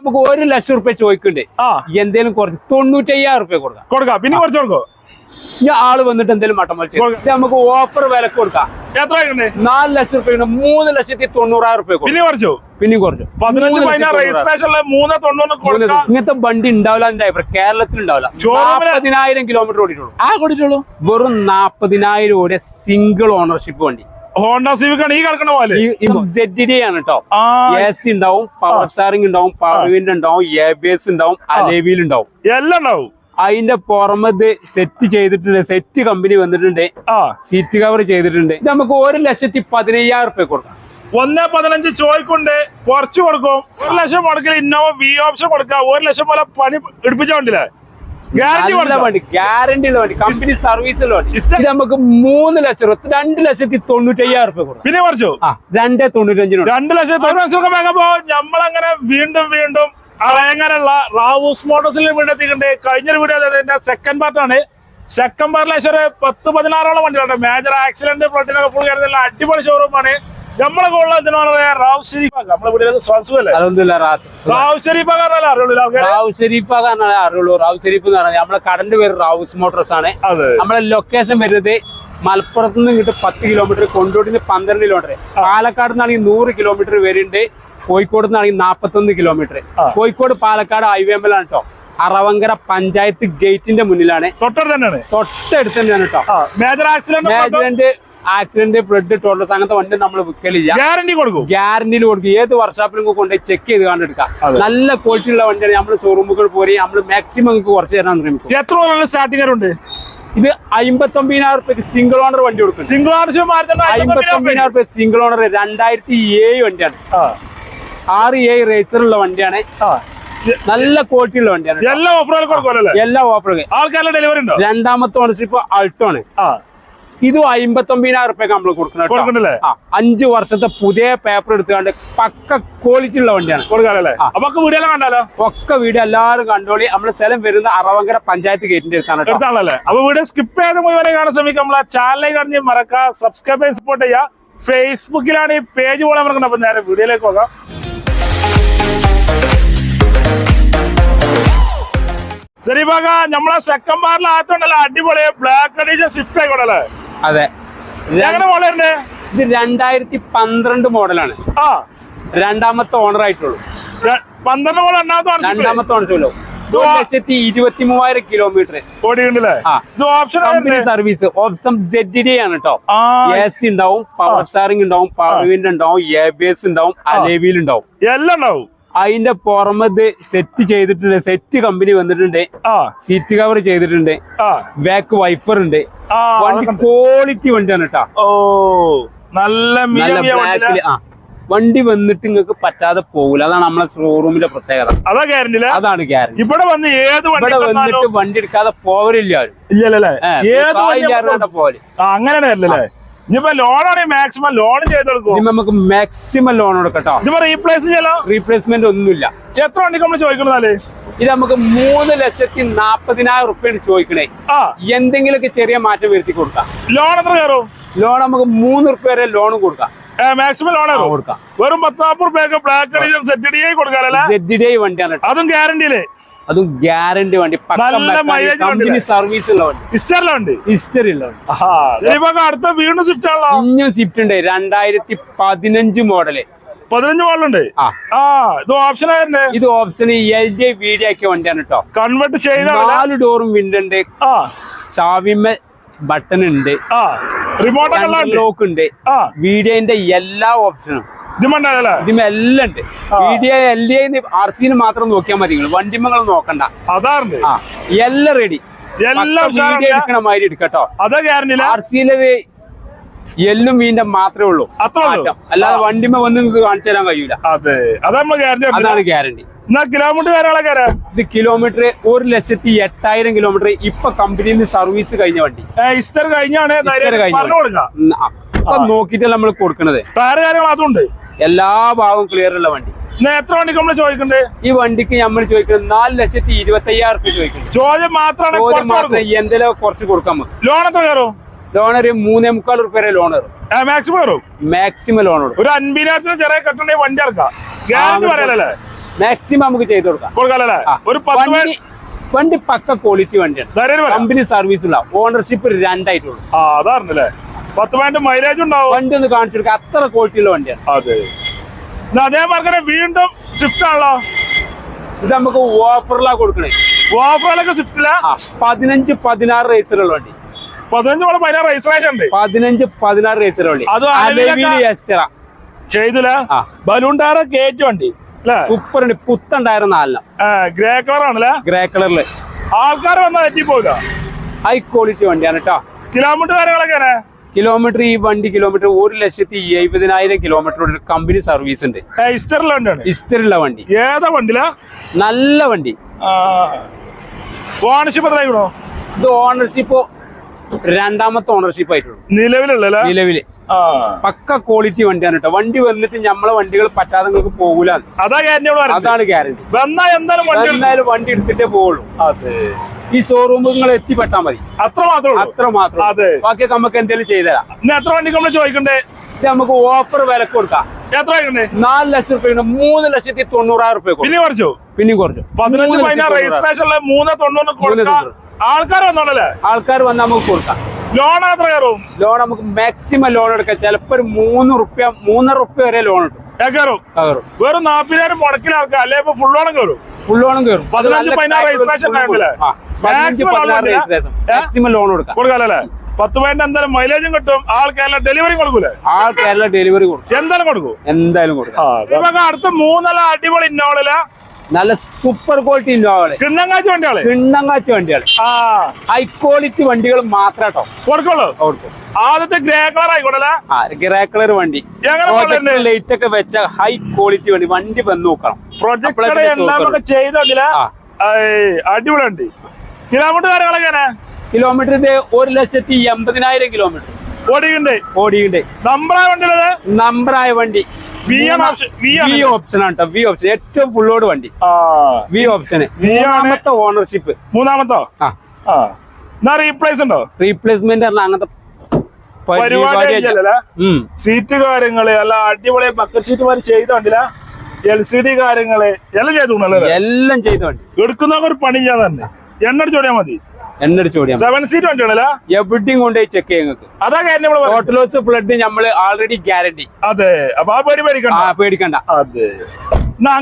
നമുക്ക് ഒരു ലക്ഷം റുപ്യ ചോദിക്കണ്ടേ ആ. എന്തേലും കുറച്ച് തൊണ്ണൂറ്റയ്യായിരം റുപ്യ കൊടുക്കാം. കൊടുക്കാം. പിന്നെ കുറച്ച് കൊടുക്കോ? ഞാൻ ആൾ വന്നിട്ട് എന്തേലും മട്ടം വലിച്ചു നമുക്ക് ഓഫർ വില കൊടുക്കാം. എത്ര നാല് ലക്ഷം റുപ്യ മൂന്ന് ലക്ഷത്തി തൊണ്ണൂറായിരം റുപ്യ കൊടുക്കാം. പിന്നെ കുറച്ചു? പിന്നെ കുറച്ചു. ഇങ്ങനത്തെ വണ്ടി ഉണ്ടാവില്ല എന്റെ അഭിപ്രായം. കേരളത്തിൽ ഉണ്ടാവില്ല. പതിനായിരം കിലോമീറ്റർ ഓടിയിട്ടുള്ളൂ. ആ കൂടിയിട്ടുള്ളൂ വെറും നാപ്പതിനായിരം ഓടിയ സിംഗിൾ ഓണർഷിപ്പ് വണ്ടി. ഹോണ്ട സിവിക് ആണ് ഈ കിടക്കണ പോലെ? സെഡ് ഡി ആണ് കേട്ടോ എ സി ഉണ്ടാവും പവർ സ്റ്റാറിംഗ് ഉണ്ടാവും പവർ വിൻഡ് ഉണ്ടാവും എ ബി എസ് ഉണ്ടാവും അലേവിയിൽ ഉണ്ടാവും. എല്ലാം ഉണ്ടാവും. അതിന്റെ പുറമത് സെറ്റ് ചെയ്തിട്ടുണ്ട് സെറ്റ് കമ്പനി വന്നിട്ടുണ്ട് ആ. സീറ്റ് കവർ ചെയ്തിട്ടുണ്ട്. ഇത് നമുക്ക് ഒരു ലക്ഷത്തി പതിനയ്യായിരം റുപ്യ കൊടുക്കാം. ഒന്ന് പതിനഞ്ച് ചോയ്ക്കുണ്ട് കുറച്ച് കൊടുക്കും. ഒരു ലക്ഷം മുടക്കിൽ ഇന്നോവ വി ഓപ്ഷൻ കൊടുക്കാം. ഒരു ലക്ഷം പോലെ പണി എടുപ്പിച്ച വണ്ടിയില്ലേ ഗ്യാരണ്ടി നല്ല വണ്ടി ഗ്യാരണ്ടി ഉള്ള വണ്ടി കമ്പനി വണ്ടി. ഇത് നമുക്ക് മൂന്ന് ലക്ഷം രൂപ രണ്ട് ലക്ഷത്തി തൊണ്ണൂറ്റയ്യായിരം രൂപ കൊടുക്കാം. പിന്നെ കുറച്ചു? ആ രണ്ടേ തൊണ്ണൂറ്റഞ്ചിനുണ്ട് രണ്ട് ലക്ഷത്തി വാങ്ങുമ്പോ നമ്മളങ്ങനെ വീണ്ടും വീണ്ടും അളയങ്ങനെയുള്ള റാവൂസ് മോട്ടോഴ്സിൽ വീണ്ടും കഴിഞ്ഞൊരു വീഡിയോ അതിന്റെ സെക്കൻഡ് പാർട്ടാണ് സെക്കൻഡ് പാർട്ടിൽ ഏകദേശം ഒരു പത്ത് പതിനാറോളം വണ്ടികളുണ്ട്. മേജർ ആക്സിഡന്റ് ഫ്ലഡിനൊക്കെ ഫുൾ കയറുന്നില്ല അടിപൊളി ഷോറൂമാണ് നമ്മളെ കൊള്ളത്തിനാണ് റാവു ഷെരീഫാക്ക നമ്മളെ വീട്ടിലേക്ക് സ്വാസുഖല്ലേ അതൊന്നുമില്ല റാവു അറിയുള്ളൂ റാവു ഷെരീഫ് അറിയുള്ളൂ. റാവു ഷെരീഫ് എന്ന് പറഞ്ഞാൽ നമ്മളെ കടന്റെ പേര് റാവുസ് മോട്ടോർസ് ആണ്. നമ്മളെ ലൊക്കേഷൻ വരുന്നത് മലപ്പുറത്ത് നിന്ന് ഇങ്ങോട്ട് പത്ത് കിലോമീറ്റർ കൊണ്ടോട്ടിന് പന്ത്രണ്ട് കിലോമീറ്റർ പാലക്കാട് നിന്നാണെങ്കിൽ നൂറ് കിലോമീറ്റർ വരുന്നുണ്ട്. കോഴിക്കോട് നിന്നാണെങ്കിൽ നാപ്പത്തൊന്ന് കിലോമീറ്റർ. കോഴിക്കോട് പാലക്കാട് ഹൈവേമ്പിലാണ് കേട്ടോ അറവങ്കര പഞ്ചായത്ത് ഗേറ്റിന്റെ മുന്നിലാണ്. തൊട്ടടുത്ത് തന്നെയാണ്. തൊട്ടടുത്ത് തന്നെയാണ് കേട്ടോ major accident accident flood blood totals അങ്ങനത്തെ വണ്ടി നമ്മൾ വിൽക്കലില്ല. ഗ്യാരണ്ടി കൊടുക്കും. ഗ്യാരണ്ടിയിൽ കൊടുക്കും. ഏത് വർക്ക്ഷോപ്പിലും കൊണ്ടുപോയി ചെക്ക് ചെയ്ത് കണ്ടെടുക്കാം. നല്ല ക്വാളിറ്റി ഉള്ള വണ്ടിയാണ് നമ്മൾ ഷോറൂമുകൾ പോയി നമ്മൾ മാക്സിമം കുറച്ച് തരാൻ ശ്രമിക്കും. എത്ര സ്റ്റാർട്ടിംഗ് ഉണ്ട് ഇത് അമ്പത്തൊമ്പതിനായിരം റുപ്യക്ക് സിംഗിൾ ഓണർ വണ്ടി കൊടുക്കും. സിംഗിൾ ഓണർ അമ്പത്തി അമ്പത്തൊമ്പതിനായിരം റുപ്യ സിംഗിൾ ഓണർ രണ്ടായിരത്തി ഏഴ് വണ്ടിയാണ്. ആറ് ഏഴ് റേസർ ഉള്ള വണ്ടിയാണ്. നല്ല ക്വാളിറ്റി ഉള്ള വണ്ടിയാണ്. എല്ലാ ഓഫറുകളും എല്ലാ ഓഫറുകൾ ആൾക്കാരുടെ ഡെലിവറി ഉണ്ടോ? രണ്ടാമത്തെ ഓണർഷിപ്പ് അൾട്ടോ ആണ്. ഇതും അമ്പത്തൊമ്പതിനായിരം റുപ്യൊക്കെ നമ്മൾ കൊടുക്കണം അഞ്ചു വർഷത്തെ പുതിയ പേപ്പർ എടുത്തുകൊണ്ട് പക്ക ക്വാളിറ്റി ഉള്ള വണ്ടിയാണ്. ഒക്കെ വീഡിയോ എല്ലാവരും കണ്ടോളി. നമ്മുടെ സ്ഥലം വരുന്ന അറവങ്കര പഞ്ചായത്ത് ഗേറ്റിന്റെ അടുത്താണ് അപ്പൊ വീഡിയോ സ്കിപ്പ് ചെയ്ത് മുഴുവനെ കാണാൻ ശ്രമിക്കാം. നമ്മളെ ചാനലിലേക്ക് കടഞ്ഞ് മറക്കുക സബ്സ്ക്രൈബ് ചെയ്ത് സപ്പോർട്ട് ചെയ്യുക. ഫേസ്ബുക്കിലാണ് ഈ പേജ് പോലെ മറക്കുന്നത് അപ്പൊ നേരെ വീഡിയോയിലേക്ക് പോകാം. ശരി ഭാഗ നമ്മളെ സെക്കൻഡ് പാർട്ടിൽ ആകത്തുണ്ടല്ലോ. അടിപൊളി. ബ്ലാക്ക് അഡീഷൻ സ്വിഫ്റ്റ് ആയിക്കോട്ടല്ലേ അതെ. മോളുണ്ട് ഇത് രണ്ടായിരത്തി പന്ത്രണ്ട് മോഡലാണ്. ആ. രണ്ടാമത്തെ ഓണർ ആയിട്ടുള്ളൂ. പന്ത്രണ്ട് മോഡൽ രണ്ടാമത്തെ ഓണർ ഉള്ളൂ ലക്ഷത്തി ഇരുപത്തി മൂവായിരം kilometre company service option Z D ആണ് കേട്ടോ എ സി ഉണ്ടാവും പവർ സ്റ്റാറിംഗ് ഉണ്ടാവും പവർ വിൻഡ് ഉണ്ടാവും എ ബി എസ് ഉണ്ടാവും അലേവിയിൽ ഉണ്ടാവും. എല്ലാം ഉണ്ടാവും. അതിന്റെ പുറമത് സെറ്റ് ചെയ്തിട്ടുണ്ട് സെറ്റ് കമ്പനി വന്നിട്ടുണ്ട്. ആ സീറ്റ് കവർ ചെയ്തിട്ടുണ്ട്. ആ ബാക്ക് വൈഫർ ഉണ്ട്. വണ്ടി ക്വാളിറ്റി വണ്ടിയാണ് കേട്ടോ ഓ നല്ല ബാക്കിൽ നല്ല ആ. വണ്ടി വന്നിട്ട് നിങ്ങൾക്ക് പറ്റാതെ പോകില്ല അതാണ് നമ്മളെ ഷോറൂമിന്റെ പ്രത്യേകത. അതാ ഗ്യാരണ്ടി അതാണ് ഗ്യാരണ്ടി ഇവിടെ വന്ന് ഏത് വണ്ടി ഇവിടെ വന്നിട്ട് വണ്ടി എടുക്കാതെ പോവരില്ല ആരും. ഇല്ലല്ലേ ഏത് പോവൽ. അങ്ങനെയാണ് ഇനിയിപ്പോ ലോൺ ആണെങ്കിൽ മാക്സിമം ലോൺ ചെയ്തെടുക്കും നമുക്ക് മാക്സിമം ലോൺ എടുക്കട്ടോ ഇതിപ്പോ റീപ്ലേസ് ചെയ്യാലോ? റീപ്ലേസ്മെന്റ് ഒന്നുമില്ല. എത്ര വണ്ടിക്ക് നമ്മൾ ചോദിക്കണതാൽ ഇത് നമുക്ക് മൂന്ന് ലക്ഷത്തി നാപ്പതിനായിരം റുപ്യാണ് ചോദിക്കണേ. എന്തെങ്കിലുമൊക്കെ ചെറിയ മാറ്റം വരുത്തി കൊടുക്കാം. ലോൺ എത്ര കയറും? ലോൺ നമുക്ക് മൂന്ന് റുപ്യ വരെ ലോൺ കൊടുക്കാം. മാക്സിമം ലോൺ കൊടുക്കാം. വെറും പത്താപ്പ് റുപ്യൊക്കെ ബ്ലാക്ക് സെറ്റ് ഡി കൊടുക്കാനല്ലേ സെഡ് ഡേ വണ്ടിയാണ് അതും ഗ്യാരണ്ടിയിൽ അതും ഗ്യാരണ്ടി വണ്ടി കമ്പനി സർവീസ് ഉള്ള വണ്ടി. ഇഷ്ടമല്ല വണ്ടി. ഹിസ്റ്ററി ഉള്ള വണ്ടി. അടുത്ത വീണ്ടും സ്വിഫ്റ്റ് ആണല്ലോ. ഇനിയും സ്വിഫ്റ്റ് ഉണ്ട്. രണ്ടായിരത്തി പതിനഞ്ച് മോഡൽ പതിനഞ്ച് മോഡലുണ്ട് ആ. ഇത് ഓപ്ഷൻ ആയിരുന്നേ? ഇത് ഓപ്ഷൻ എൽ ഡി വീഡിയോ ആക്കിയ വണ്ടിയാണ് കേട്ടോ കൺവേർട്ട് ചെയ്ത നാല് ഡോറും വിൻഡ് ഉണ്ട്. ചാവിമ ബട്ടൺ ഉണ്ട്. റിമോട്ട് ലോക്ക് ഉണ്ട്. വീഡിയോന്റെ എല്ലാ ഓപ്ഷനും ഇത് മണ്ടല്ലേ ഇതിന് എല്ലാം ഉണ്ട്. വീഡിയോ എൽ ഡി ആർ സിന് മാത്രം നോക്കിയാൽ മതി നിങ്ങൾ. വണ്ടിമങ്ങൾ നോക്കണ്ട. എല്ലാം റെഡി എടുക്കണ മാതിരി എടുക്കട്ടോ. ആർ സിയിലത് എല്ലും മീന്റെ മാത്രമേ ഉള്ളൂ. അത്രേ അല്ലാതെ വണ്ടിമ വന്ന് നിങ്ങൾക്ക് കാണിച്ചു തരാൻ കഴിയൂല. അതാണ് ഗ്യാരണ്ടി എന്നാ കിലോമീറ്റർ കാര്യങ്ങളൊക്കെ ഇത് കിലോമീറ്റർ ഒരു ലക്ഷത്തി എട്ടായിരം കിലോമീറ്റർ ഇപ്പൊ കമ്പനിയിൽ നിന്ന് സർവീസ് കഴിഞ്ഞ വണ്ടി. ഇസ്റ്റർ കഴിഞ്ഞാണ് നോക്കിയിട്ടല്ല നമ്മൾ കൊടുക്കണത്? ടയർ കാര്യങ്ങൾ അതുണ്ട് എല്ലാ ഭാഗവും ക്ലിയർ ഉള്ള വണ്ടി. എത്ര വണ്ടിക്ക് നമ്മൾ ചോദിക്കണ്ടേ? ഈ വണ്ടിക്ക് നമ്മൾ ചോദിക്കുന്നത് നാല് ലക്ഷത്തി ഇരുപത്തി അയ്യായിരം റുപ്യ ചോദിക്കുന്നത് ചോദ്യം മാത്രമാണ് എന്തെങ്കിലും കുറച്ച് കൊടുക്കാൻ ലോൺ എത്ര കയറും? ലോൺ ഒരു മൂന്നേ മുക്കാൽ റുപ്യ വരെ ലോൺ മാക്സിമം മാക്സിമം ലോൺ ഒരു അൻപതിനായിരത്തിന് ചെറിയ കെട്ടണേ വണ്ടി ഇറക്കാം. ഗ്യാരണ്ടി പറയലല്ലേ? മാക്സിമം നമുക്ക് ചെയ്ത് കൊടുക്കാം. പേ- വണ്ടി പക്ക ക്വാളിറ്റി വണ്ടിയാണ്. കമ്പനി സർവീസ് ഉള്ള ഓണർഷിപ്പ് രണ്ടായിട്ടുള്ളൂ. പത്ത് പതിനെട്ട് മൈലേജ് ഉണ്ടാവും. വണ്ടി ഒന്ന് കാണിച്ചു കൊടുക്കുക അത്ര ക്വാളിറ്റി ഉള്ള വണ്ടിയാണ്. അതെ. തന്നെ വീണ്ടും സ്വിഫ്റ്റ് ആണല്ലോ? ഇത് നമുക്ക് ഓഫറിലാ കൊടുക്കണേ. ഓഫറിലൊക്കെ സ്വിഫ്റ്റിലാ പതിനഞ്ച് പതിനാറ് റേസിലുള്ള വണ്ടി. പതിനഞ്ച് പതിനാറ് ഉണ്ട് പതിനഞ്ച് പതിനാറ് റേസിലുള്ള വണ്ടി. അതും ചെയ്തില്ല? ബലൂൺ ടയർ കയറ്റി വണ്ടി. സൂപ്പർ ഉണ്ട് പുത്തുണ്ടായിരുന്ന നാലെണ്ണം ഗ്രേ കളർ ആണല്ലേ ഗ്രേ കളറിൽ. ആൾക്കാർ വന്നാൽ ഹൈ ക്വാളിറ്റി വണ്ടിയാണ് കേട്ടോ കിലോമീറ്റർ കാര്യങ്ങളൊക്കെ കിലോമീറ്റർ ഈ വണ്ടി കിലോമീറ്റർ ഒരു ലക്ഷത്തി എഴുപതിനായിരം കിലോമീറ്റർ ഒരു കമ്പനി സർവീസ് ഉണ്ട്. ഇസ്റ്ററുള്ള വണ്ടി. ഏതാ വണ്ടില? നല്ല വണ്ടി. ഓണർഷിപ്പ് എത്രയായിക്കണോ ഇത് ഓണർഷിപ്പ് രണ്ടാമത്തെ ഓണർഷിപ്പ് ആയിട്ടുള്ളൂ. നിലവിലുള്ള നിലവിൽ. പക്ക ക്വാളിറ്റി വണ്ടിയാണ് കേട്ടോ വണ്ടി വന്നിട്ട് നമ്മളെ വണ്ടികൾ പറ്റാതെ നിങ്ങൾക്ക് പോകൂല. അതാ ഗ്യാരണ്ടി അതാണ് ഗ്യാരണ്ടി എന്തായാലും വണ്ടി എടുത്തിട്ടേ പോവുള്ളൂ. അതെ. ഈ ഷോറൂമിൽ നിങ്ങൾ എത്തിപ്പെട്ടാൽ മതി. അത്ര മാത്രം അത്ര മാത്രം അതെ. ബാക്കിയൊക്കെ നമുക്ക് എന്തെങ്കിലും ചെയ്തുതരാം എത്ര വണ്ടി നമ്മൾ ചോദിക്കണ്ടേ? ഇത് നമുക്ക് ഓഫർ വില കൊടുക്കാം. എത്ര നാല് ലക്ഷം റുപ്യ മൂന്ന് ലക്ഷത്തി തൊണ്ണൂറായിരം റുപ്യ പിന്നെ കുറച്ചു? പിന്നെ കുറച്ചു. പതിനഞ്ച്. രജിസ്ട്രേഷനിലെ മൂന്ന് തൊണ്ണൂറ് ആൾക്കാർ വന്നോളല്ലേ ആൾക്കാർ വന്നാൽ നമുക്ക് കൊടുക്കാം. ലോൺ എത്ര കയറും? ലോൺ നമുക്ക് മാക്സിമം ലോൺ എടുക്കാം. ചിലപ്പോ ഒരു മൂന്ന് റുപ്യ മൂന്നര റുപ്യ വരെ ലോൺ കിട്ടും. കയറും. കയറും. വെറും നാപ്പതിനായിരം മുടക്കിലാക്കാം അല്ലെ? ഇപ്പൊ ഫുൾ ലോണും കയറും. ഫുൾ ലോണും കയറും. പതിനഞ്ച് പതിനാറ് രജിസ്ട്രേഷൻ മാക്സിമം ലോൺ കൊടുക്കാം. കൊടുക്കാല്ലേ പത്ത് പോയിന്റ് എന്തായാലും മൈലേജും കിട്ടും. ആൾക്കാരെല്ലാം ഡെലിവറി കൊടുക്കൂലേ? ആൾ കേരള ഡെലിവറി കൊടുക്കും. എന്തായാലും കൊടുക്കും. എന്തായാലും കൊടുക്കും. അടുത്ത മൂന്നല അടിപൊളി ഇന്നോളില നല്ല സൂപ്പർ ക്വാളിറ്റി ഇന്നോവകൾ കിണ്ണങ്ങാച്ച വണ്ടികൾ? കിണ്ണങ്ങാച്ച വണ്ടികൾ ആ. ഹൈ ക്വാളിറ്റി വണ്ടികൾ മാത്രം കേട്ടോ. കൊടുക്കുള്ളൂ? കൊടുക്കും. ആദ്യത്തെ ഗ്രേ കളർ ആയിക്കോട്ടല്ലേ? ആ ഗ്രേ കളർ വണ്ടി? ലൈറ്റ് ഒക്കെ വെച്ച ഹൈ ക്വാളിറ്റി വണ്ടി. വണ്ടി വന്ന് നോക്കണം. പ്രൊജക്ട് അപ്പോഴേ എല്ലാം ഒക്കെ ചെയ്തോണ്ടില്ല ആ. അടിപൊളി വണ്ടി. കിലോമീറ്റർ കാര്യങ്ങളൊക്കെ കിലോമീറ്റർ ഇത് ഒരു ലക്ഷത്തി എൺപതിനായിരം കിലോമീറ്റർ ഓടിയുണ്ട് ഓടിയുണ്ട് നമ്പറായ വണ്ടിയുള്ളത് നമ്പറായ വണ്ടി. വി ഓപ്ഷൻ ആണ് വി ഓപ്ഷൻ ഏറ്റവും ഫുള്ളോട് വണ്ടി. വി ഓപ്ഷന് മൂന്നാമത്തെ ഓണർഷിപ്പ് മൂന്നാമത്തോ? ആ. റീപ്ലേസ് ഉണ്ടോ? റീപ്ലേസ്മെന്റ് അല്ല അങ്ങനത്തെ പരിപാടി. സീറ്റ് കാര്യങ്ങൾ അല്ല അടിപൊളി ബക്കറ്റ് സീറ്റ് മാതിരി ചെയ്തോണ്ടില്ല എൽ സി ഡി കാര്യങ്ങൾ എല്ലാം ചെയ്തു എല്ലാം ചെയ്തോണ്ട് എടുക്കുന്ന ഒരു പണി ഞാൻ തന്നെ. എണ്ണ ചോടിയാ മതി. എന്നടിച്ച് ഓടിയാൽ സെവൻ സീറ്റ് വണ്ടിയാണല്ലേ എവിടെയും കൊണ്ടുപോയി ചെക്ക് ഞങ്ങൾക്ക്. അതാ കാര്യം നമ്മൾ. ടോട്ടൽ ലോസ് ഫ്ലഡ് നമ്മൾ ആൾറെഡി ഗ്യാരണ്ടി അതെ. അപ്പൊ ആ പേടിക്കണ്ട. ആ പേടിക്കണ്ട. അതെ.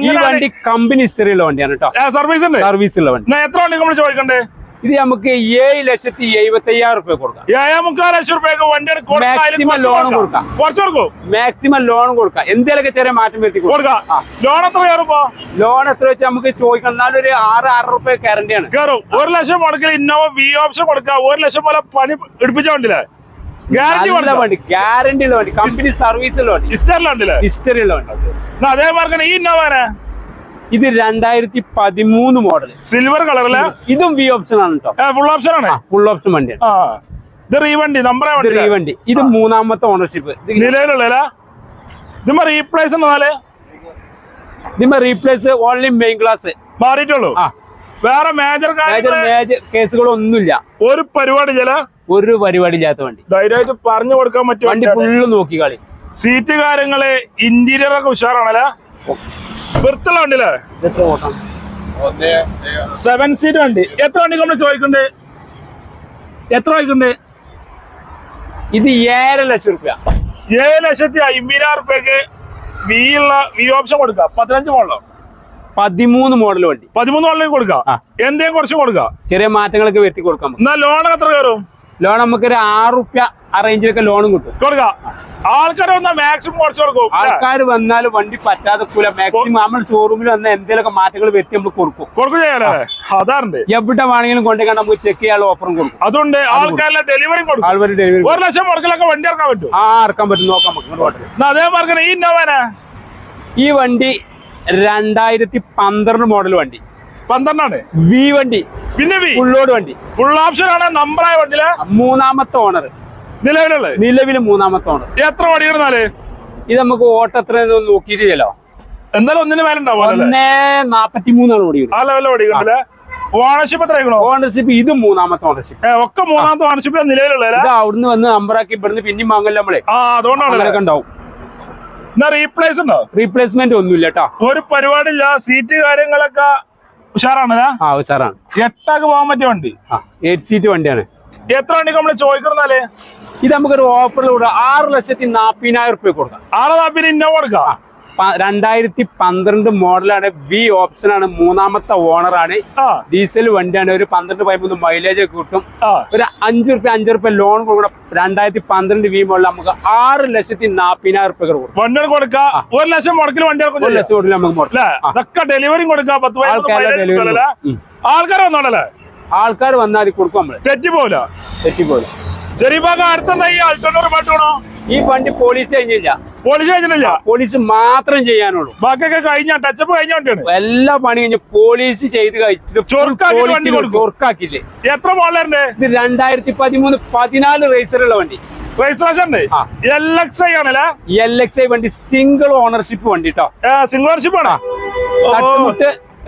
ഈ വണ്ടി കമ്പനി ഹിസ്റ്ററിയുള്ള വണ്ടിയാണ് കേട്ടോ. സർവീസ് സർവീസ് ഉള്ള വണ്ടി. എത്ര വണ്ടി നമ്മൾ ചോദിക്കണ്ടേ? ഇത് നമുക്ക് ഏഴ് ലക്ഷത്തി എഴുപത്തി അയ്യായിരം റുപ്യ കൊടുക്കാം ഏഴേ മുക്കാൽ ലക്ഷം റുപ്യക്ക് വണ്ടി മാക്സിമം ലോൺ കൊടുക്കാം. കുറച്ച് കൊടുക്കും മാക്സിമം ലോൺ കൊടുക്കാം എന്തെങ്കിലുമൊക്കെ ചെറിയ മാറ്റം വരുത്തി കൊടുക്കാം ലോൺ എത്ര കയറുമ്പോ ലോൺ എത്ര വെച്ച് നമുക്ക് ചോദിക്കണം എന്നാലും ഒരു ആറ് ആറ് റുപ്യ ഗ്യാരണ്ടിയാണ് കയറും ഒരു ലക്ഷം മുടക്കിൽ ഇന്നോവ വി ഓപ്ഷൻ കൊടുക്കാം ഒരു ലക്ഷം പോലെ പണി എടുപ്പിച്ച വണ്ടിയില്ലേ ഗ്യാരണ്ടി ഉള്ള വണ്ടി കമ്പനി സർവീസ് ഉള്ള വണ്ടി ഇസ്റ്ററിലുണ്ടല്ലേ ഹിസ്റ്ററി ഉള്ള വണ്ടി അതേപോലെ ഈ ഇന്നോവാനെ ഇത് രണ്ടായിരത്തി പതിമൂന്ന് മോഡൽ സിൽവർ കളറിൽ ഇതും വി ഓപ്ഷൻ ആണ് കേട്ടോ ഫുൾ ഓപ്ഷൻ ആണ്? ഫുൾ ഓപ്ഷൻ വണ്ടിയാണ്. ഇത് റീവണ്ടി ഇത് വണ്ടി ഈ ഇത് മൂന്നാമത്തെ ഓണർഷിപ്പ് നിലവിലുള്ള റീപ്ലേസ് എന്നാൽ റീപ്ലേസ് ഓൺലി മെയിൻ ക്ലാസ് മാറിയിട്ടുള്ളൂ? വേറെ മേജർ മേജർ മേജർ കേസുകളൊന്നുമില്ല ഒരു പരിപാടി ചില ഒരു പരിപാടി ഇല്ലാത്ത വണ്ടി. ധൈര്യമായിട്ട് പറഞ്ഞു കൊടുക്കാൻ പറ്റും വണ്ടി ഫുള്ള് നോക്കി കളി സീറ്റ് കാര്യങ്ങൾ ഇന്റീരിയർ ഒക്കെ ഉഷാറാണല്ലേ? വൃത്തിയുള്ള വണ്ടിയില്ലേ? സെവൻ സീറ്റ് വണ്ടി. എത്ര വണ്ടി നമ്മൾ ചോദിക്കണ്ടേ എത്ര ചോദിക്കണ്ടേ ഇത് ഏഴ് ലക്ഷം റുപ്യ. ഏഴ് ലക്ഷത്തി അമ്പതിനായിരം റുപ്യക്ക് വി ഉള്ള വി ഓപ്ഷൻ കൊടുക്കാം. പതിനഞ്ച് മോഡലോ പതിമൂന്ന് മോഡൽ വണ്ടി. പതിമൂന്ന് മോളിലേക്ക് കൊടുക്കാം. എന്തേലും കുറച്ച് കൊടുക്കാം. ചെറിയ മാറ്റങ്ങളൊക്കെ വരുത്തി കൊടുക്കാം. എന്നാ ലോൺ എത്ര കയറും? ലോൺ നമുക്ക് ഒരു ആറ് റുപ്യ ആ റേഞ്ചിലൊക്കെ ലോണും കിട്ടും. കൊടുക്കാം. ആൾക്കാർ വന്നാൽ മാക്സിമം കുറച്ച് കൊടുക്കും? ആൾക്കാർ വന്നാൽ വണ്ടി പറ്റാതെ കൂല മാക്സിമം നമ്മൾ ഷോറൂമിൽ വന്ന എന്തെങ്കിലുമൊക്കെ മാറ്റങ്ങൾ വരുത്തി നമ്മൾ കൊടുക്കും. കൊടുക്കും ചെയ്യാലേ? അതാറുണ്ട്. എവിടെ വേണമെങ്കിലും കൊണ്ടുപോയി നമുക്ക് ചെക്ക് ചെയ്യാനുള്ള ഓഫറും കൊടുക്കും. അതുകൊണ്ട് ആൾക്കാരുടെ ഡെലിവറി കൊടുക്കും. ഡെലിവറി ഒരു ലക്ഷം മുടക്കിലൊക്കെ വണ്ടി ഇറക്കാൻ പറ്റും ആ ഇറക്കാൻ പറ്റും. നോക്കാം നമുക്ക് ഇന്നോവാനെ ഈ വണ്ടി രണ്ടായിരത്തി പന്ത്രണ്ട് മോഡൽ വണ്ടി. പന്ത്രണ്ടാണ്? വി വണ്ടി. പിന്നെ വി? ഫുള്ളോട് വണ്ടി. ഫുൾ ഓപ്ഷൻ ആണ്. നമ്പറായ വണ്ടിയിൽ? മൂന്നാമത്തെ ഓണർ നിലവിലുള്ള നിലവിൽ മൂന്നാമത്തെ ഓണർ എത്ര ഓടിയിരുന്നാൽ ഇത് നമുക്ക് ഓട്ടത്ര നോക്കിയിട്ട് ചെല്ലോ എന്തായാലും ഒന്നിന് മേലെ ഉണ്ടാവും ഒന്നേ നാപ്പത്തി മൂന്നാണ് ഓടി ആ ലെവലിൽ ഓടിക്കണ്ടല്ലേ ഓണർഷിപ്പ് എത്ര ആയിക്കണോ ഓണർഷിപ്പ് ഇത് മൂന്നാമത്തെ ഓണർഷിപ്പ് ഒക്കെ മൂന്നാമത്തെ ഓണർഷിപ്പ് നിലവിലുള്ള അവിടുന്ന് വന്ന് നമ്പറാക്കി ഇവിടുന്ന് പിന്നെയും വാങ്ങല്ലോ നമ്മളെ. അതുകൊണ്ടാണ് ഉണ്ടാവും. റീപ്ലേസ് ഉണ്ടോ? റീപ്ലേസ്മെന്റ് ഒന്നുമില്ല കേട്ടോ ഒരു പരിപാടിയില്ല. സീറ്റ് കാര്യങ്ങളൊക്കെ ആ ഉഷാറാണ്. എട്ടാക്ക് പോകാൻ പറ്റിയ വണ്ടി? എയ്റ്റ് സീറ്റ് വണ്ടിയാണ്. എത്ര വണ്ടി നമ്മൾ ചോദിക്കണമെന്നാൽ ഇത് നമുക്കൊരു ഓഫറിലൂടെ ആറ് ലക്ഷത്തി നാപ്പതിനായിരം റുപ്യ കൊടുക്കാം. ആറ് നാപ്പതിന് ഇന്നോവ കൊടുക്കാം. രണ്ടായിരത്തി പന്ത്രണ്ട് മോഡലാണ് വി ഓപ്ഷൻ ആണ് മൂന്നാമത്തെ ഓണറാണ് ആണ്. ഡീസൽ വണ്ടിയാണ്. ഒരു പന്ത്രണ്ട് പതിമൂന്ന് മൈലേജ് ഒക്കെ കിട്ടും ഒരു അഞ്ചു റുപ്യ അഞ്ചു റുപ്യ ലോൺ കൊടുക്കണം രണ്ടായിരത്തി പന്ത്രണ്ട് വി മോഡൽ നമുക്ക് ആറ് ലക്ഷത്തി നാപ്പതിനായിരം റുപ്യ കൊടുക്കും. കൊടുക്കാം ഒരു ലക്ഷം മുടക്കിൽ വണ്ടി ഒരു ഇറക്കും ലക്ഷം കൊടുക്കില്ല നമുക്ക് മോഡൽ അല്ലേ? ഡെലിവറി കൊടുക്കാം പത്ത് പതിനൊന്ന് ആൾക്കാരുടെ mileage delivery കിട്ടുമല്ലോ, അല്ലേ? ഉം. ആൾക്കാർ വന്നാൽ കൊടുക്കും നമ്മൾ. തെറ്റി പോവില്ല തെറ്റിപ്പോലും ജരീബാഗ് അടുത്ത ഈ അൾട്ടോണൂർ പാട്ടണോ ഈ വണ്ടി പോലീസ് കഴിഞ്ഞില്ല. പോലീസ് കഴിഞ്ഞില്ല പോലീസ് മാത്രം ചെയ്യാനുള്ളൂ. ബാക്കിയൊക്കെ കഴിഞ്ഞ ടച്ചപ്പ് കഴിഞ്ഞോണ്ടാണ് എല്ലാ പണി കഴിഞ്ഞ് പോലീസ് ചെയ്ത് കഴിച്ചിട്ട് full ചൊറുക്കാക്കി quality വണ്ടി ൽ കൊടുക്കും. ചൊറുക്കാക്കില്ലേ. എത്ര മോഡലുണ്ട് ഇത് രണ്ടായിരത്തി പതിമൂന്ന് പതിനാല് റേസറുള്ള വണ്ടി. വണ്ടി സിംഗിൾ ഓണർഷിപ്പ് വണ്ടി കേട്ടോ സിംഗിൾ ഓണർഷിപ്പ് ആണോ.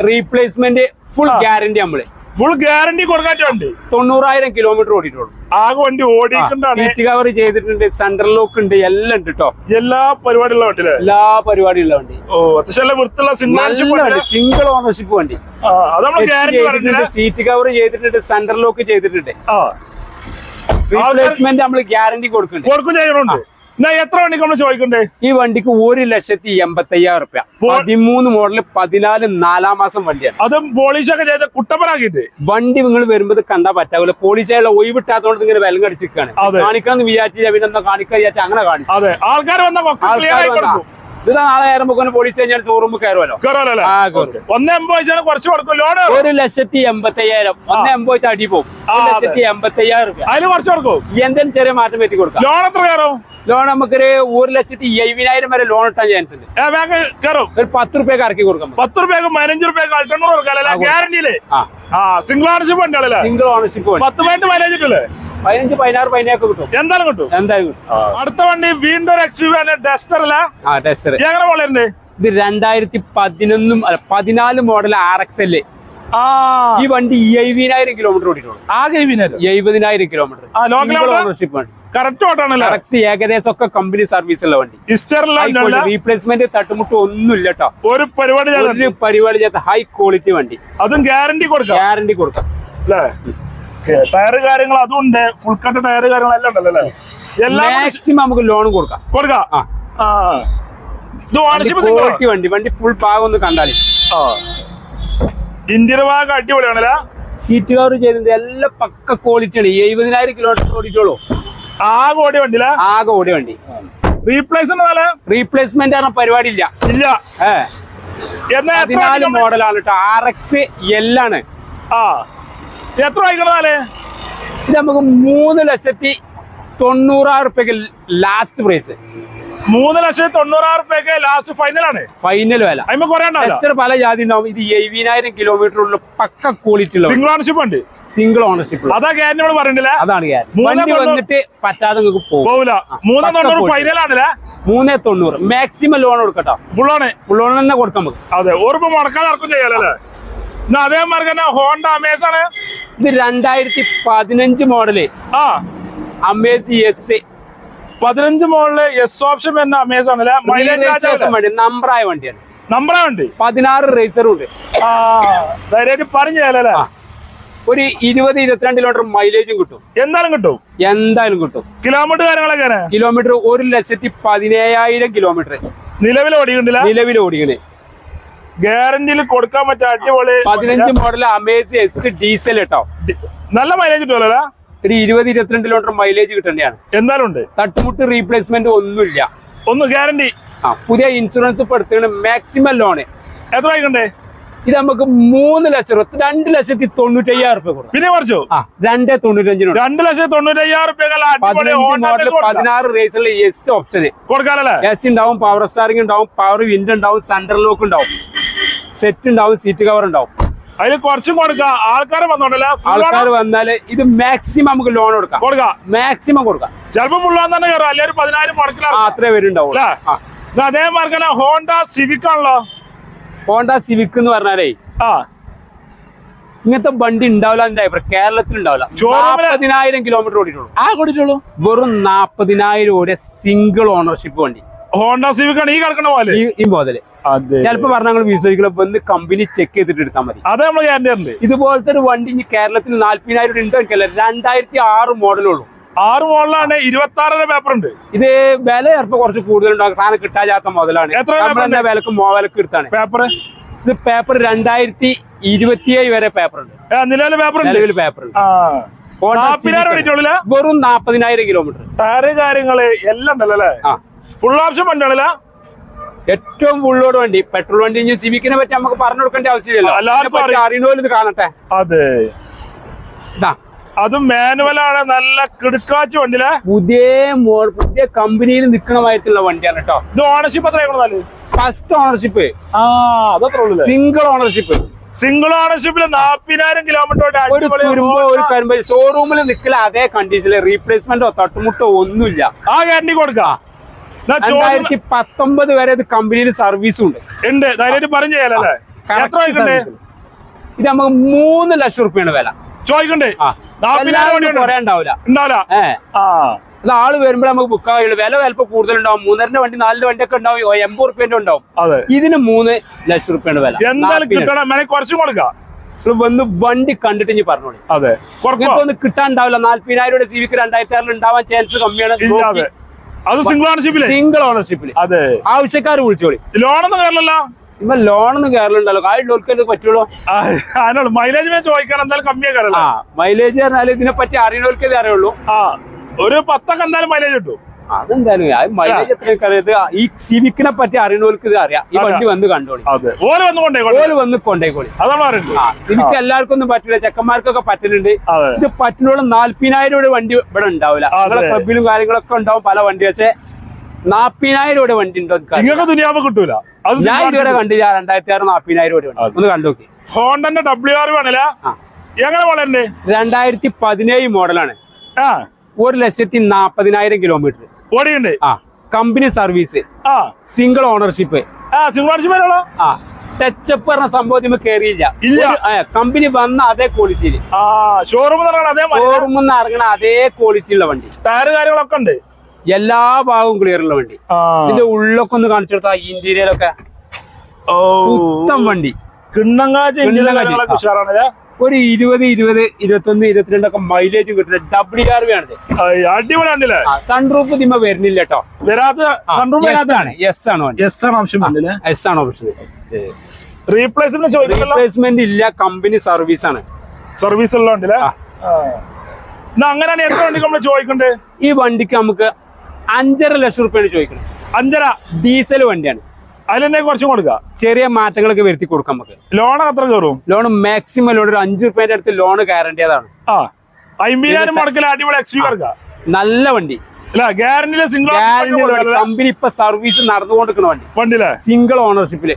റീപ്ലേസ്മെന്റ് ഫുൾ ഗ്യാരണ്ടി നമ്മൾ. ഫുൾ ഗ്യാരണ്ടി കൊടുക്കാറ്റുണ്ട് തൊണ്ണൂറായിരം കിലോമീറ്റർ ഓടിയിട്ടുള്ളൂ. ആകെ വണ്ടി ഓടിയിട്ടുണ്ട് കവർ ചെയ്തിട്ടുണ്ട് സെന്റർ ലോക്ക് ഉണ്ട് എല്ലാം ഉണ്ട് കേട്ടോ എല്ലാ പരിപാടിയുള്ള വണ്ടി എല്ലാ പരിപാടിയുള്ള വണ്ടി. ഓ അത്യാവശ്യം വൃത്തിയുള്ള സിംഗിൾ സിംഗിൾ ഓണർഷിപ്പ് വണ്ടി സീറ്റ് കവർ ചെയ്തിട്ടുണ്ട് സെന്റർ ലോക്ക് ചെയ്തിട്ടുണ്ട് റീപ്ലേസ്മെന്റ് നമ്മൾ ഗ്യാരണ്ടി കൊടുക്കുന്നുണ്ട്. കൊടുക്കും എന്നാ എത്ര വണ്ടിക്ക് നമ്മൾ ചോദിക്കണ്ടേ? ഈ വണ്ടിക്ക് ഒരു ലക്ഷത്തി എൺപത്തി അയ്യായിരം റുപ്യ പതിമൂന്ന് മോഡൽ പതിനാല് നാലാം മാസം വണ്ടിയാണ്. അതും പോളീസൊക്കെ ചെയ്ത കുട്ടപ്പനാക്കിട്ട് വണ്ടി നിങ്ങൾ വരുമ്പോൾ കണ്ടാൽ കണ്ടാ പറ്റാവില്ല പോളീസായുള്ള ഒഴിവിട്ടാത്തോണ്ട് ഇങ്ങനെ വിലം കടിച്ചിരിക്കുകയാണ്. കാണിക്കാന്ന് വിചാരിച്ചാൽ പിന്നെ എന്താ കാണിക്കാൻ വിചാരിച്ചാൽ അങ്ങനെ കാണിക്കും അതെ. ആൾക്കാർ വന്ന കൊടുക്കും നാളെ കയറുമ്പോ പോലീസ് കഴിഞ്ഞാൽ ഷോറൂമിൽ കയറുമല്ലോ ഒന്ന് എൺപത് കുറച്ച് കൊടുക്കും. ലോണ് ഒരു ലക്ഷത്തി എൺപത്തി അയ്യായിരം ഒന്ന് എൺപത് അടി പോകും. ലക്ഷത്തി എൺപത്തി അയ്യായിരം അതിന് കുറച്ച് കൊടുക്കും. എന്തെങ്കിലും ചെറിയ മാറ്റം പറ്റി കൊടുക്കാം. ലോൺ എത്ര കയറും? ലോൺ നമുക്കൊരു ഒരു ലക്ഷത്തി എഴുപതിനായിരം വരെ ലോൺ ഇട്ടാൻ ചാൻസ് ഉണ്ട്. കയറും. ഒരു പത്ത് റുപ്യക്ക് ഇറക്കി കൊടുക്കാം. പത്ത് റുപ്യക്ക് പതിനഞ്ച് റുപ്യക്ക് അൾട്ടണ്ണൂറ് കൊടുക്കാം ഗ്യാരണ്ടിയിൽ സിംഗിൾ ഓണർഷിപ്പ് ഉണ്ടല്ലോ സിംഗിൾ ഓണർഷിപ്പ് പത്ത് മിനിറ്റ് മൈലേജ് കിട്ടില്ലേ? പതിനഞ്ച് പതിനാറ് പതിനേഴൊക്കെ കിട്ടും. എന്തായാലും കിട്ടും. എന്തായാലും കിട്ടും. അടുത്ത വണ്ടി വീണ്ടും ഒരു എക്സ് യു ഡസ്റ്റർ അല്ല ആ എങ്ങനെ വളരുന്നുണ്ട് ഇത് രണ്ടായിരത്തി പതിനൊന്നും അല്ല പതിനാല് മോഡൽ ആർ എക്സ് എൽ ഈ വണ്ടി എഴുപതിനായിരം കിലോമീറ്റർ ഓടിയിട്ടുള്ളൂ ആകെ എഴുപതിനായിരം. കിലോമീറ്റർ? ഓണർഷിപ്പ് ആണ് കറക്റ്റ് ഓട്ടാണല്ലേ കറക്റ്റ് ഏകദേശം ഒക്കെ കമ്പനി സർവീസ് ഉള്ള വണ്ടി. റീപ്ലേസ്മെന്റ് തട്ടുമുട്ട് ഒന്നുമില്ല കേട്ടോ ഒരു പരിപാടി ഒരു പരിപാടി ചെയ്ത ഹൈ ക്വാളിറ്റി വണ്ടി. അതും ഗ്യാരണ്ടി കൊടുക്കാം. ഗ്യാരണ്ടി കൊടുക്കാം. അല്ലേ? ടയർ കാര്യങ്ങൾ അതുണ്ട്. ഫുൾ കട്ട് ടയർ കാര്യങ്ങളെല്ലാം ഉണ്ടല്ലോ അല്ലേ? എല്ലാം മാക്സിമം നമുക്ക് ലോൺ കൊടുക്കാം. കൊടുക്കാം? ഇത് ഓണർഷിപ്പ് വണ്ടി വണ്ടി. ഫുൾ ഭാഗം ഒന്ന് കണ്ടാലേ. ഇന്ത്യൻ ഭാഗം അടിപൊളിയാണല്ലേ? സീറ്റ് കവർ ചെയ്തിട്ട് എല്ലാം പക്ക ക്വാളിറ്റിയാണ് എഴുപതിനായിരം കിലോമീറ്റർ ഓടിച്ചോളൂ ആകെ ഓടി വണ്ടി ആകെ ഓടിയ വണ്ടി. റീപ്ലേസ്മെന്റ് റീപ്ലേസ്മെന്റ് ആണ് പരിപാടി ഇല്ല. ഇല്ല. ഏഹ് പതിനാല് മോഡലാണ് കേട്ടോ ആർ എക്സ് എല്ലാണ് ആ. എത്ര വായിക്കണതാലേ ഇത് നമുക്ക് മൂന്ന് ലക്ഷത്തി തൊണ്ണൂറായിരം റുപ്യക്ക് ലാസ്റ്റ് പ്രൈസ് മൂന്ന് ലക്ഷത്തി തൊണ്ണൂറായിരം റുപ്യക്ക് ലാസ്റ്റ് ഫൈനലാണ് ഫൈനൽ വില. അതിന് കുറെ പല ജാതി ഉണ്ടാവും. ഇത് എഴുപതിനായിരം കിലോമീറ്റർ ഉള്ള പക്ക ക്വാളിറ്റി ഉള്ള സിംഗിൾ ഓണർഷിപ്പ് ഉണ്ട്. സിംഗിൾ ഓണർഷിപ്പ് അതാ ഗ്യാരണ്ടി പറഞ്ഞില്ല അതാണ് ഗ്യാരന്റി മൂന്നേ വന്നിട്ട് പറ്റാതെ പോകില്ല മൂന്ന് തൊണ്ണൂറ് ഫൈനൽ ഫൈനലാണല്ലേ മൂന്നേ തൊണ്ണൂറ്. മാക്സിമം ലോൺ കൊടുക്കട്ടോ. ഫുൾ ആണ്. ഫുൾ ലോൺ തന്നെ കൊടുക്കാം നമുക്ക്. അതെ. ഓർമ്മ മുടക്കാതെ ഇറക്കും ചെയ്യാലല്ലേ? എന്നാ അതേമാതിരി തന്നെ ഹോണ്ട അമേസ് ആണ്. ഇത് രണ്ടായിരത്തി പതിനഞ്ച് മോഡൽ. ആ. അമേസ് എസ് പതിനഞ്ച് മോഡൽ എസ് ഓപ്ഷൻ എന്ന അമേസ് ആണല്ലേ? മൈലേജ് വണ്ടി നമ്പറായ വണ്ടിയാണ്. നമ്പറായ വണ്ടി? പതിനാറ് റേസറും ഉണ്ട്. ആ ധൈര്യമായിട്ട് പറഞ്ഞു ചെയ്യാലല്ലേ ഒരു ഇരുപത് ഇരുപത്തിരണ്ട് കിലോമീറ്റർ മൈലേജും കിട്ടും. എന്തായാലും കിട്ടും? എന്തായാലും കിട്ടും. കിലോമീറ്റർ കാര്യങ്ങളൊക്കെ കിലോമീറ്റർ ഒരു ലക്ഷത്തി പതിനേഴായിരം കിലോമീറ്റർ നിലവിൽ ഓടിക്കുന്നില്ല നിലവിൽ ഓടിക്കണേ ഗ്യാരണ്ടിയിൽ കൊടുക്കാൻ പറ്റിയ അടിപൊളി പതിനഞ്ച് മോഡൽ അമേസ് എസ് ഡീസൽ കേട്ടോ നല്ല മൈലേജ് കിട്ടുമല്ലോ ഒരു ഇരുപത് ഇരുപത്തിരണ്ട് കിലോമീറ്റർ മൈലേജ് കിട്ടേണ്ടതാണ് എന്തായാലും ഉണ്ട് തട്ടുമുട്ട് റീപ്ലേസ്മെന്റ് ഒന്നുമില്ല. ഒന്ന് ഗ്യാരണ്ടി ആ പുതിയ ഇൻഷുറൻസ് ഇപ്പൊ എടുത്തുകൊണ്ട് മാക്സിമം ലോണ് എത്ര ആയിക്കണ്ടേ ഇത് നമുക്ക് മൂന്ന് ലക്ഷം രൂപ രണ്ട് ലക്ഷത്തി തൊണ്ണൂറ്റി അയ്യായിരം റുപ്യ കൊടുക്കും. പിന്നെ കുറച്ചു? ആ രണ്ടേ തൊണ്ണൂറ്റഞ്ചിനുണ്ട് രണ്ട് ലക്ഷത്തി തൊണ്ണൂറ്റി അയ്യായിരം. പതിനാറ് റേസിലെ എസ് ഓപ്ഷന് കൊടുക്കാനല്ലേ എസ് ഉണ്ടാവും പവർ സ്റ്റാറിംഗ് ഉണ്ടാവും പവർ വിൻഡ് ഉണ്ടാവും സെൻട്രൽ ലോക്ക് ഉണ്ടാവും. സെറ്റ് ഉണ്ടാവും സീറ്റ് കവർ ഉണ്ടാവും. അതിൽ കുറച്ചും കൊടുക്കാം. ആൾക്കാർ വന്നോണ്ടല്ലേ? ആൾക്കാർ വന്നാൽ ഇത് മാക്സിമം നമുക്ക് ലോൺ കൊടുക്കാം. കൊടുക്കാം. മാക്സിമം കൊടുക്കാം. ചിലപ്പോ മുള്ളാന്ന് തന്നെ കയറും അല്ലെങ്കിൽ ഒരു പതിനായിരം മുടക്കില്ല. മുടക്കിലാണ് അത്രേ പേരുണ്ടാവും അതേമാതിരി തന്നെ ഹോണ്ട സിവിക് ആണല്ലോ. ഹോണ്ട സിവിക് എന്ന് പറഞ്ഞാലേ ആ. ഇങ്ങനത്തെ വണ്ടി ഉണ്ടാവില്ല എന്റെ അഭിപ്രായം. കേരളത്തിൽ ഉണ്ടാവില്ല. നാപ്പതിനായിരം കിലോമീറ്റർ ഓടിയിട്ടുള്ളൂ. ആ വെറും നാപ്പതിനായിരം ഓടിയ സിംഗിൾ ഓണർഷിപ്പ് വണ്ടി. ഹോണ്ട സിവിക് ആണ് ഈ കിടക്കണ പോലെ. ഈ പോലെ മോഡൽ അതെ ചിലപ്പോ പറഞ്ഞാൽ നിങ്ങൾ വിശ്വസിക്കില്ല. വന്ന് കമ്പനി ചെക്ക് ചെയ്തിട്ട് എടുത്താൽ മതി. അത് നമ്മൾ ഗ്യാരണ്ടി ഇതുപോലത്തെ ഒരു വണ്ടി ഇനി കേരളത്തിൽ നാല്പതിനായിരം രൂപ ഉണ്ടോ എനിക്കല്ല രണ്ടായിരത്തി ആറ് മോഡലുള്ളൂ ആറ് മോഡലാണ് ഇരുപത്തി ആറര പേപ്പർ ഉണ്ട്. ഇത് വില ചിലപ്പോ കുറച്ച് കൂടുതലുണ്ടാകും സാധനം കിട്ടാത്ത മുതലാണ് എത്ര വിലക്ക് വിലക്ക് എടുത്താണ്? പേപ്പർ ഇത് പേപ്പർ രണ്ടായിരത്തി ഇരുപത്തിയേഴ് വരെ പേപ്പർ ഉണ്ട്. നിലവിലെ പേപ്പർ നിലവിൽ പേപ്പർ ഉണ്ട്. വെറും നാപ്പതിനായിരം കിലോമീറ്റർ ടയറ് കാര്യങ്ങൾ എല്ലാം ഉണ്ടല്ലോ ഫുൾ ഓപ്ഷൻ വണ്ടിയാണല്ലേ ഏറ്റവും ഫുള്ളോട് വണ്ടി. പെട്രോൾ വണ്ടി ഇനി സിവിക്കിനെ പറ്റി നമുക്ക് പറഞ്ഞു കൊടുക്കേണ്ട ആവശ്യമില്ലല്ലോ. എല്ലാവർക്കും അറിയണോലും ഇത് കാണട്ടെ. അതെ. അതും മാനുവലാണ് നല്ല കിടുക്കാച്ച വണ്ടിയിലെ. പുതിയ പുതിയ കമ്പനിയിൽ നിൽക്കണ മാതിരത്തിലുള്ള വണ്ടിയാണ് കേട്ടോ ഇത് ഓണർഷിപ്പ് എത്രയാണ് ഫസ്റ്റ് ഓണർഷിപ്പ് ആ അതത്ര ഉള്ളു സിംഗിൾ ഓണർഷിപ്പ് സിംഗിൾ ഓണർഷിപ്പിൽ നാപ്പതിനായിരം കിലോമീറ്റർ ഷോറൂമിൽ നിൽക്കില്ല അതേ കണ്ടീഷനിൽ റീപ്ലേസ്മെന്റോ തട്ടുമുട്ടോ ഒന്നുമില്ല. ആ ഗ്യാരണ്ടി കൊടുക്കാം. രണ്ടായിരത്തി പത്തൊമ്പത് വരെ ഇത് കമ്പനിയിൽ സർവീസും ഉണ്ട്. ഉണ്ട്. ധൈര്യമായിട്ട് പറഞ്ഞു എത്ര. ഇത് നമുക്ക് മൂന്ന് ലക്ഷം റുപ്യാണ് വില. ചോദിക്കണ്ടേ? ഉണ്ടാവില്ല ഉണ്ടാവില്ല അത് ആൾ വരുമ്പോൾ നമുക്ക് ബുക്ക് ആവുള്ളൂ വില വിലപ്പോ കൂടുതലുണ്ടാവും. മൂന്നരന്റെ വണ്ടി നാലിന്റെ വണ്ടി ഒക്കെ ഉണ്ടാവും എൺപത് റുപ്യന്റെ ഉണ്ടാവും. ഇതിന് മൂന്ന് ലക്ഷം റുപ്യാണ് വില. എന്തായാലും കുറച്ചും കൊടുക്കാം. വന്ന് വണ്ടി കണ്ടിട്ട് ഇനി പറഞ്ഞോളി. അതെ. ഒന്ന് കിട്ടാണ്ടാവില്ല നാല്പതിനായിരം രൂപ സിവിക്ക് രണ്ടായിരത്തി ആറിൽ ഉണ്ടാവാൻ ചാൻസ് കമ്മിയാണ്. അത് സിംഗിൾ ഓണർഷിപ്പിൽ സിംഗിൾ ഓണർഷിപ്പിൽ അതെ. ആവശ്യക്കാർ വിളിച്ചോളി. ലോണൊന്നും കയറില്ലല്ലോ ഇപ്പൊ ലോണൊന്നും കയറലുണ്ടല്ലോ കായുള്ളവർക്ക് ഇത് പറ്റുള്ളൂ? അതിനുള്ള മൈലേജ് ചോദിക്കണം. എന്തായാലും കമ്മിയാ കയറല്ലോ മൈലേജ് പറഞ്ഞാൽ ഇതിനെ പറ്റി അറിയണോൽക്കേ അറിയുള്ളൂ. ആ ഒരു പത്തൊക്കെ എന്തായാലും മൈലേജ് കിട്ടും. അതെന്തായാലും മൈലേജ് എത്ര അറിയത് ഈ സിവിക്കിനെ പറ്റി അറിയണവർക്ക് ഇത് അറിയാം. ഈ വണ്ടി വന്ന് കണ്ടോളി. അതെ. ഓൽ വന്ന് കൊണ്ടേ ഓൽ വന്ന് കൊണ്ടേക്കോളി അതാണ് പറയുന്നത് ആ സിവിക്ക് എല്ലാവർക്കും ഒന്നും പറ്റില്ല. ചെക്കന്മാർക്കൊക്കെ പറ്റുന്നുണ്ട് ഇത് പറ്റുന്നോളം നാല്പതിനായിരം രൂപ വണ്ടി ഇവിടെ ഉണ്ടാവില്ല. നിങ്ങളെ ക്ലബിലും കാര്യങ്ങളൊക്കെ ഉണ്ടാവും പല വണ്ടി. പക്ഷേ നാപ്പതിനായിരം രൂപ വണ്ടി ഉണ്ടോ ദുനിയാവ് കിട്ടൂല. ഞാൻ ഇതുവരെ കണ്ടില്ല. രണ്ടായിരത്തി ആറ് നാപ്പതിനായിരം രൂപ വണ്ടി. ഒന്ന് കണ്ടോക്കി. ഹോണ്ടന്റെ ഡബ്ല്യു ആർ വേണല്ലേ? എങ്ങനെ രണ്ടായിരത്തി പതിനേഴ് മോഡലാണ് ഒരു ലക്ഷത്തി നാപ്പതിനായിരം കിലോമീറ്റർ ഓടിയുണ്ട് ആ. Company service. ആ. സിംഗിൾ ഓണർഷിപ്പ് ആ സിംഗിൾ ഓണർഷിപ്പ് ആ. ടച്ചപ്പ് പറഞ്ഞ സംഭവം കേറിയില്ല. കയറിയില്ല ഇല്ല. കമ്പനി വന്ന അതേ ക്വാളിറ്റിയിൽ ആ ഷോറൂം അതേ ഷോറൂമിൽ നിന്ന് ഇറങ്ങണ അതേ ക്വാളിറ്റി ഉള്ള വണ്ടി. ടയർ കാര്യങ്ങളൊക്കെ ഉണ്ട്. എല്ലാ ഭാഗവും ക്ലിയർ ഉള്ള വണ്ടി. ഇതിന്റെ ഉള്ളൊക്കെ ഒന്ന് കാണിച്ചു കൊടുത്താ ഇന്റീരിയലൊക്കെ ഓ. പുത്തൻ വണ്ടി. കിണ്ണങ്ങാച്ച ഒരു ഇരുപത് ഇരുപത് ഇരുപത്തൊന്ന് ഇരുപത്തിരണ്ടൊക്കെ മൈലേജും കിട്ടുന്ന ഡബ്ല്യു ആർ വി ആണ് അടിപൊളിയാണല്ലേ? സൺറൂഫ് ഇതിമ വരുന്നില്ല കേട്ടോ വരാത്ത സൺറൂഫ് വരാത്തതാണ്? എസ് ആണ് എസ് ആണ് ഓപ്ഷൻ എസ് ആണ് ഓപ്ഷൻ റീപ്ലേസ്മെന്റ് റീപ്ലേസ്മെന്റ് ഇല്ല കമ്പനി സർവീസ് ആണ്. സർവീസ് എല്ലാം ഉണ്ടല്ലേ അങ്ങനെയാണ് എത്ര വണ്ടി നമ്മൾ ചോദിക്കണ്ടേ? ഈ വണ്ടിക്ക് നമുക്ക് അഞ്ചര ലക്ഷം റുപ്യാണ് ചോദിക്കുന്നത് അഞ്ചര? ഡീസൽ വണ്ടിയാണ്. അതിലെന്നെ കുറച്ചും കൊടുക്കാം. ചെറിയ മാറ്റങ്ങളൊക്കെ വരുത്തി കൊടുക്കാം നമുക്ക്. ലോൺ അത്ര കയറും? ലോൺ മാക്സിമം ലോൺ ഒരു അഞ്ചു റുപ്യന്റെ അടുത്ത് ലോൺ കയറേണ്ടതാണ് ആ അമ്പതിനായിരം മുടക്കിൽ അടിപൊളി എക്സ് യു കിടക്കാം നല്ല വണ്ടി. ഗ്യാരണ്ടിയിലെ സിംഗിൾ കമ്പനി ഇപ്പൊ സർവീസ് നടന്നുകൊണ്ടിരിക്കുന്ന വണ്ടി. വണ്ടിയിലെ? സിംഗിൾ ഓണർഷിപ്പിൽ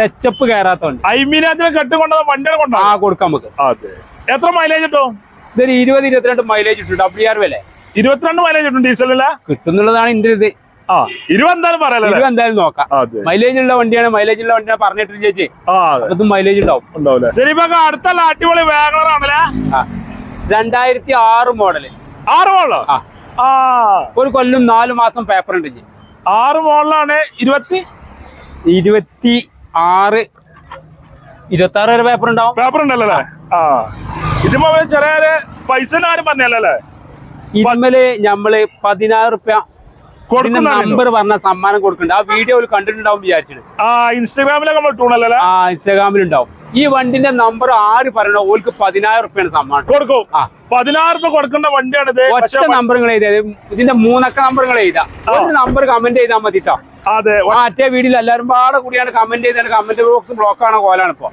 ടച്ചപ്പ് കയറാത്ത വണ്ടി. അമ്പതിനായിരത്തിന് കെട്ട് കൊണ്ടത് വണ്ടിയുടെ കൊണ്ടോ ആ കൊടുക്കാം നമുക്ക്. എത്ര മൈലേജ് കിട്ടും? ഇതൊരു ഇരുപത് ഇരുപത്തിരണ്ട് മൈലേജ് കിട്ടും. ഡബ്ല്യു ആർ വില ഇരുപത്തിരണ്ട് മൈലേജ് കിട്ടും ഡീസലല്ല കിട്ടുന്നുള്ളതാണ് എന്റെ ഇത്. ആ ഇരുപത് എന്തായാലും പറയാലോ ഇത് എന്തായാലും നോക്കാം മൈലേജ് ഉള്ള വണ്ടിയാണ് മൈലേജ് ഉള്ള വണ്ടിയാണ് പറഞ്ഞിട്ട് ചേച്ചി. അതെ. മൈലേജ് ഉണ്ടാവും ഉണ്ടാവില്ലേ ശരിപ്പോ അടുത്തല്ല അടിപൊളി വാഗണർ ആണല്ലേ രണ്ടായിരത്തി ആറ് മോഡൽ ആറ് ആ. ആ. ഒരു കൊല്ലം നാല് മാസം പേപ്പർ ഉണ്ട്. ആറ് മോഡലാണ് ഇരുപത്തി ഇരുപത്തി? ആറ് ഇരുപത്തി ആറ് വരെ പേപ്പർ ഉണ്ടാവും. പേപ്പർ ഉണ്ടല്ലേ ആ. ഇതിപ്പോ ചെറിയ പൈസ ആരും പറഞ്ഞല്ലേ? ഇന്നലെ ഞമ്മൾ പതിനാറ് റുപ്യ നമ്പർ പറഞ്ഞ സമ്മാനം കൊടുക്കുന്നുണ്ട് ആ വീഡിയോ കണ്ടിട്ടുണ്ടാവും വിചാരിച്ചിട്ട്. ആ ഇൻസ്റ്റാഗ്രാമിലൊക്കെ നമ്മൾ ആ ഇൻസ്റ്റാഗ്രാമിൽ ഈ വണ്ടിന്റെ നമ്പർ ആര് പറയണോ ഓൾക്ക് പതിനായിരം റുപ്യാണ് സമ്മാനം. കൊടുക്കും. പതിനായിരം റുപ്യ കൊടുക്കേണ്ട വണ്ടിയാണിത് ഒറ്റ നമ്പറുകൾ എഴുതിയത് ഇതിന്റെ മൂന്നക്ക നമ്പറുകൾ എഴുതാം. ഒരു നമ്പർ കമന്റ് ചെയ്താൽ മതി കേട്ടോ അതെ. മറ്റേ വീഡിയോയിൽ എല്ലാവരും പാടെ കൂടിയാണ് കമന്റ് ചെയ്താണ് കമന്റ് ബോക്സ് ബ്ലോക്ക് ആണ് കോലാണ് ഇപ്പൊ.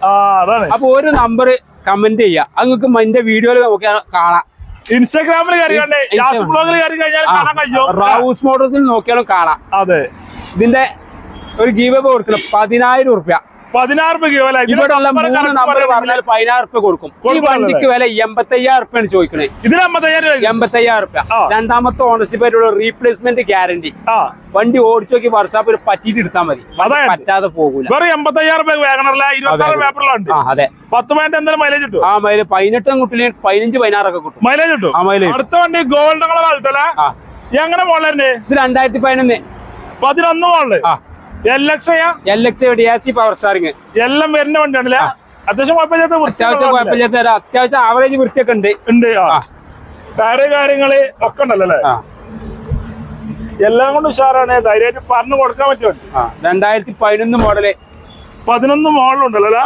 അപ്പൊ ഒരു നമ്പർ കമന്റ് ചെയ്യാം. അത് നിങ്ങൾക്ക് എന്റെ വീഡിയോയിൽ നോക്കിയാൽ കാണാം. ഇൻസ്റ്റാഗ്രാമിൽ കയറി കണ്ടേ. യാസ് ബ്ലോഗിൽ കയറി കഴിഞ്ഞാൽ കാണാൻ കഴിയും. റൗസ് മോട്ടോഴ്സിൽ നോക്കിയാലും കാണാം. അതെ. ഇതിന്റെ ഒരു ഗീവ് കൊടുക്കണം. പതിനായിരം ഉറുപ്യ പതിനാറ് പറഞ്ഞാൽ കൊടുക്കും. ഈ വണ്ടിക്ക് വില എൺപത്തി അയ്യായിരം ഉറുപ്യാണ് ചോദിക്കണേ. ഇതിന്. എൺപത്തി അയ്യായിരം ഉറുപ്യ രണ്ടാമത്തെ ഓണർഷിപ്പ് ആയിട്ടുള്ള റീപ്ലേസ്മെന്റ് ഗ്യാരണ്ടി ആ. വണ്ടി ഓടിച്ചു നോക്കി ഒരു പറ്റിയിട്ട് എടുത്താൽ മതി. പറ്റാതെ പോകൂല. വെറും എൺപത്തയ്യായിരം രൂപ വേഗണല്ല ഇരുപത്തി. പേപ്പറിലുണ്ട് അതെ പത്ത് പോയിന്റ് എന്തായാലും മൈലേജ് കിട്ടും ആ മൈലേജ് പതിനെട്ടും കുട്ടി പതിനഞ്ച് പതിനാറൊക്കെ കിട്ടും. മൈലേജ് കിട്ടും ആ മൈലേജ് അടുത്ത വണ്ടി ഗോൾഡ് കളർ ആൾട്ടല്ലേ എങ്ങനെ മോളന്നെ ഇത് രണ്ടായിരത്തി പതിനൊന്ന്. പതിനൊന്ന് മോളിൽ പവർ സ്റ്റാറിങ് എല്ലാം വരുന്ന വണ്ടിയാണല്ലേ? അത്യാവശ്യം കുഴപ്പമില്ലാത്ത അത്യാവശ്യം വൃത്തിയുള്ള വണ്ടിയല്ലേ? കുഴപ്പമില്ലാത്ത അത്യാവശ്യം ആവറേജ് വൃത്തിയൊക്കെ ഉണ്ട്. ഉണ്ട്. ടയറ് കാര്യങ്ങൾ ഒക്കെ ഉണ്ടല്ലോ എല്ലാം കൊണ്ട് ഉഷാറാണ്. ധൈര്യമായിട്ട് പറഞ്ഞു കൊടുക്കാൻ പറ്റും രണ്ടായിരത്തി പതിനൊന്ന് മോഡൽ. പതിനൊന്ന് മോഡലുണ്ടല്ലോ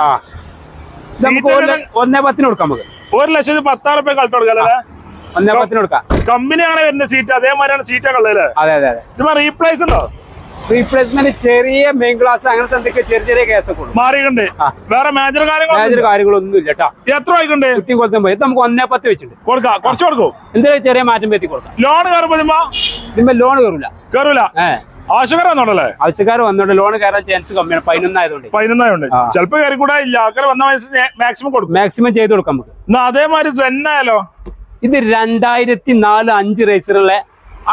ഒന്നേ പത്തിന് കൊടുക്കാം നമുക്ക്. ഒരു ലക്ഷത്തി പത്താറ് റുപ്യ കളിച്ചു കൊടുക്കാം ഒന്നേ പത്തിന് കൊടുക്കാം. കമ്പനിയാണ് വരുന്ന സീറ്റ്. അതേമാതിരിയാണ് സീറ്റൊക്കെ ഉള്ളത് അല്ലേ? അതെ അതെ അതെ. റീപ്ലേസ് ഉണ്ടോ? റീപ്ലേസ്മെന്റ് ചെറിയ മെയിൻ ക്ലാസ് അങ്ങനത്തെ എന്തൊക്കെ ചെറിയ ചെറിയ കേസൊക്കെ ഉള്ളൂ. മാറിയിട്ടുണ്ട്. വേറെ മേജർ കാര്യങ്ങൾ മേജർ കാര്യങ്ങളൊന്നും ഇല്ല കേട്ടോ എത്ര ആയിട്ടുണ്ട്? കുട്ടി കൊടുത്തുമ്പോ ഇത് നമുക്ക് ഒന്നേ പത്ത് വെച്ചിട്ടുണ്ട്. കൊടുക്കാം. കുറച്ച് കൊടുക്കും. എന്തെങ്കിലും ചെറിയ മാറ്റം പറ്റി കൊടുക്കാം? ലോൺ കയറുമ്പോ ഇതിന്മേൽ ലോൺ കയറില്ല കയറൂല. ആവശ്യക്കാർ വന്നോണ്ടല്ലേ? ആവശ്യക്കാർ വന്നോണ്ട് ലോൺ കയറാൻ ചാൻസ് കമ്മിയാണ്. പതിനൊന്നായതുകൊണ്ട് പതിനൊന്നായതുകൊണ്ട്. ചിലപ്പോ കയറി കൂടെ ഇല്ല. ആൾക്കാർ വന്ന മാക്സിമം കൊടുക്കും. മാക്സിമം ചെയ്ത് കൊടുക്കാം നമുക്ക്. എന്നാ അതേമാതിരി സെന്നായാലോ ഇത് രണ്ടായിരത്തി നാല് അഞ്ച് റേസറുള്ള